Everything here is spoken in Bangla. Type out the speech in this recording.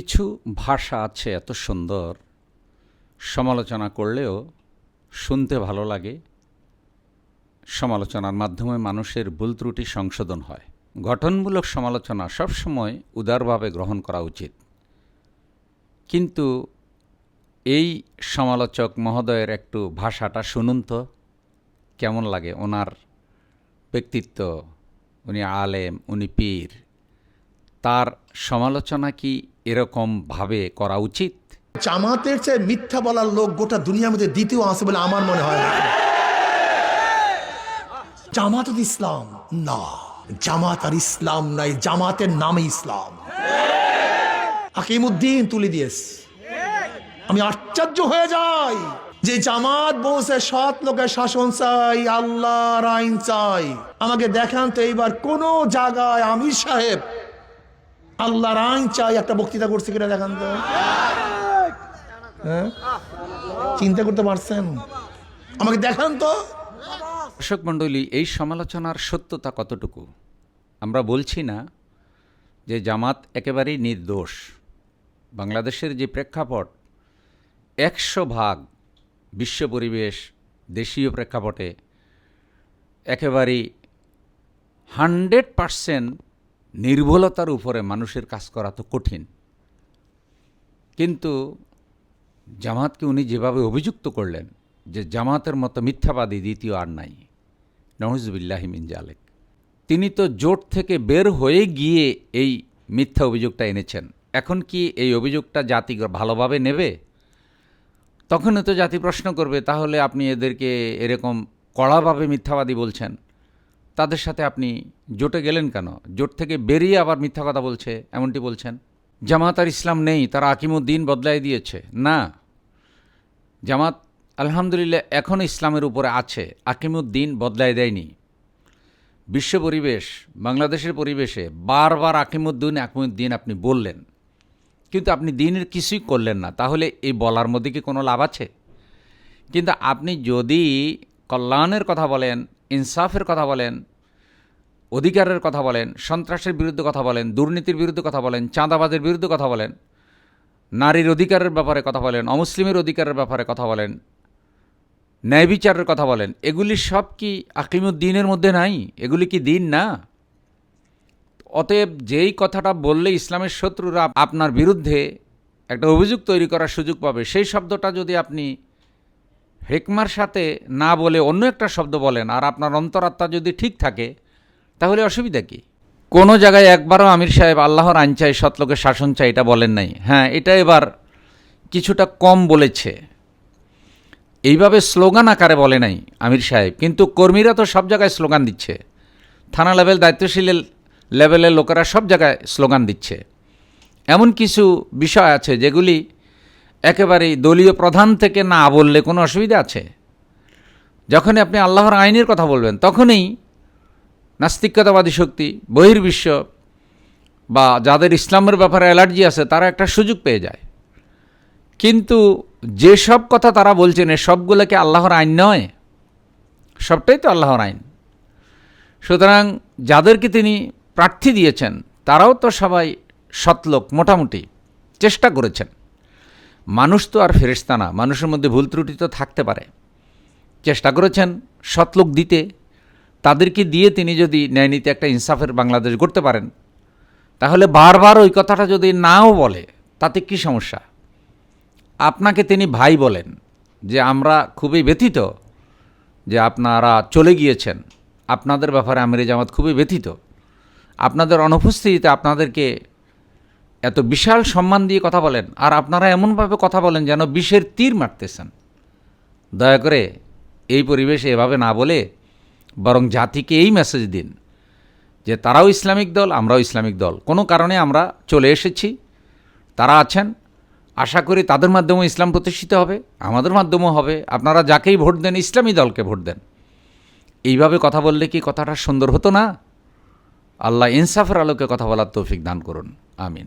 কিছু ভাষা আছে এত সুন্দর, সমালোচনা করলেও শুনতে ভালো লাগে। সমালোচনার মাধ্যমে মানুষের ভুল ত্রুটি সংশোধন হয়। গঠনমূলক সমালোচনা সবসময় উদারভাবে গ্রহণ করা উচিত। কিন্তু এই সমালোচক মহোদয়ের একটু ভাষাটা শুনুন তো, কেমন লাগে ওনার ব্যক্তিত্ব? উনি আলেম, উনি পীর তার সমালোচনা কি এরকমভাবে করা উচিত? জামাতের চেয়ে মিথ্যা বলার লোক গোটা দুনিয়ার মধ্যে দ্বিতীয় আছে বলে আমার মনে হয় না। জামাত ইসলাম না। জামাত আর ইসলাম নাই, জামাতের নামে ইসলাম। হাকিমুদ্দিন তুলে দিয়েস। আমি আশ্চর্য হয়ে যাই যে জামাত বসে সৎ লোকের শাসন চাই, আল্লাহর আইন চাই। আমাকে দেখান তো এইবার কোন জায়গায় আমির সাহেব আল্লাহর আইন চাই, একটা বক্তৃতা করছে কিনা দেখান তো। হ্যাঁ? চিন্তা করতে পারছেন? আমাকে দেখান তো। দর্শক মণ্ডলী, এই সমালোচনার সত্যতা কতটুকু? আমরা বলছি না যে জামাত একেবারেই নির্দোষ। বাংলাদেশের যে প্রেক্ষাপট, একশো ভাগ বিশ্ব পরিবেশ দেশীয় প্রেক্ষাপটে একেবারেই হান্ড্রেড পারসেন্ট নির্ভুলতার উপরে মানুষের কাজ করা তো কঠিন। কিন্তু জামাতকে উনি যেভাবে অভিযুক্ত করলেন যে জামাতের মতো মিথ্যাবাদী দ্বিতীয় আর নাই। নওয়াজবিল্লাহি মিন জালেক। তিনি তো জোট থেকে বের হয়ে গিয়ে এই মিথ্যা অভিযোগটা এনেছেন। এখন কি এই অভিযোগটা জাতি ভালোভাবে নেবে? তখনই তো জাতি প্রশ্ন করবে, তাহলে আপনি এদেরকে এরকম কড়াভাবে মিথ্যাবাদী বলছেন। তাদের সাথে আপনি জোটে গেলেন কেন? জোট থেকে বেরিয়ে আবার মিথ্যা কথা বলছে, এমনটি বলছেন? জামাত আর ইসলাম নেই, তারা আকিমুদ্দিন বদলাই দিয়েছে। না। জামাত আলহামদুলিল্লাহ এখনও ইসলামের উপরে আছে, আকিমুদ্দিন বদলাই দেয়নি। বিশ্ব পরিবেশ, বাংলাদেশের পরিবেশে বারবার আকিমুদ্দিন আকিমুদ্দিন আপনি বললেন। কিন্তু আপনি দিনের কিছুই করলেন না, তাহলে এই বলার মধ্যে কি কোনো লাভ আছে? কিন্তু আপনি যদি কল্যাণের কথা বলেন, ইনসাফের কথা বলেন অধিকারের কথা বলেন, সন্ত্রাসের বিরুদ্ধে কথা বলেন, দুর্নীতির বিরুদ্ধে কথা বলেন, চাঁদাবাজের বিরুদ্ধে কথা বলেন, নারীর অধিকারের ব্যাপারে কথা বলেন, অমুসলিমের অধিকারের ব্যাপারে কথা বলেন, ন্যায় বিচারের কথা বলেন, এগুলি সব কি আকিমুদ্দিনের মধ্যে নাই? এগুলি কি দিন না? অতএব যেই কথাটা বললে ইসলামের শত্রুরা আপনার বিরুদ্ধে একটা অভিযোগ তৈরি করার সুযোগ পাবে, সেই শব্দটা যদি আপনি হেকমার সাথে না বলে অন্য একটা শব্দ বলেন, আর আপনার অন্তরাত্মা যদি ঠিক থাকে তাহলে অসুবিধা কি? কোনো জায়গায় একবারও আমির সাহেব আল্লাহর আইন চাই সৎলোকের শাসন চাই, এটা বলেন নাই। হ্যাঁ এটা এবার কিছুটা কম বলেছে। এইভাবে স্লোগান আকারে বলে নাই আমির সাহেব, কিন্তু কর্মীরা তো সব জায়গায় স্লোগান দিচ্ছে। থানা লেভেল, দায়িত্বশীল লেভেলের লোকেরা সব জায়গায় স্লোগান দিচ্ছে। এমন কিছু বিষয় আছে যেগুলি একেবারেই দলীয় প্রধান থেকে না বললে কোনো অসুবিধা আছে? যখনই আপনি আল্লাহর আইনের কথা বলবেন, তখনই নাস্তিকতাবাদী শক্তি, বহির্বিশ্ব বা যাদের ইসলামের ব্যাপারে অ্যালার্জি আছে, তারা একটা সুযোগ পেয়ে যায়। কিন্তু যেসব কথা তারা বলছেন সবগুলোকে আল্লাহর আইন নয়? সবটাই তো আল্লাহর আইন। সুতরাং যাদেরকে তিনি প্রার্থী দিয়েছেন, তারাও তো সবাই সৎলোক, মোটামুটি চেষ্টা করেছেন। মানুষ তো আর ফেরেস্তা না, মানুষের মধ্যে ভুল ত্রুটি তো থাকতে পারে। চেষ্টা করেছেন সৎলোক দিতে তাদেরকে দিয়ে তিনি যদি ন্যায়নীতি একটা ইনসাফের বাংলাদেশ করতে পারেন, তাহলে বারবার ওই কথাটা যদি নাও বলে, তাতে কি সমস্যা? আপনাকে তিনি ভাই বলেন যে আমরা খুবই ব্যথিত যে আপনারা চলে গিয়েছেন। আপনাদের ব্যাপারে আমিরে জামাত খুবই ব্যথিত। আপনাদের অনুপস্থিতিতে আপনাদেরকে এত বিশাল সম্মান দিয়ে কথা বলেন, আর আপনারা এমনভাবে কথা বলেন যেন বিষের তীর মারতেছেন। দয়া করে এই পরিবেশে এভাবে না বলে বরং জাতিকে এই মেসেজ দিন যে তারাও ইসলামিক দল, আমরাও ইসলামিক দল। কোনো কারণে আমরা চলে এসেছি, তারা আছেন, আশা করি তাদের মাধ্যমেও ইসলাম প্রতিষ্ঠিত হবে, আমাদের মাধ্যমেও হবে। আপনারা যাকেই ভোট দেন, ইসলামী দলকে ভোট দেন। এইভাবে কথা বললে কি কথাটা সুন্দর হতো না? আল্লাহ ইনসাফের আলোকে কথা বলার তৌফিক দান করুন। আমিন।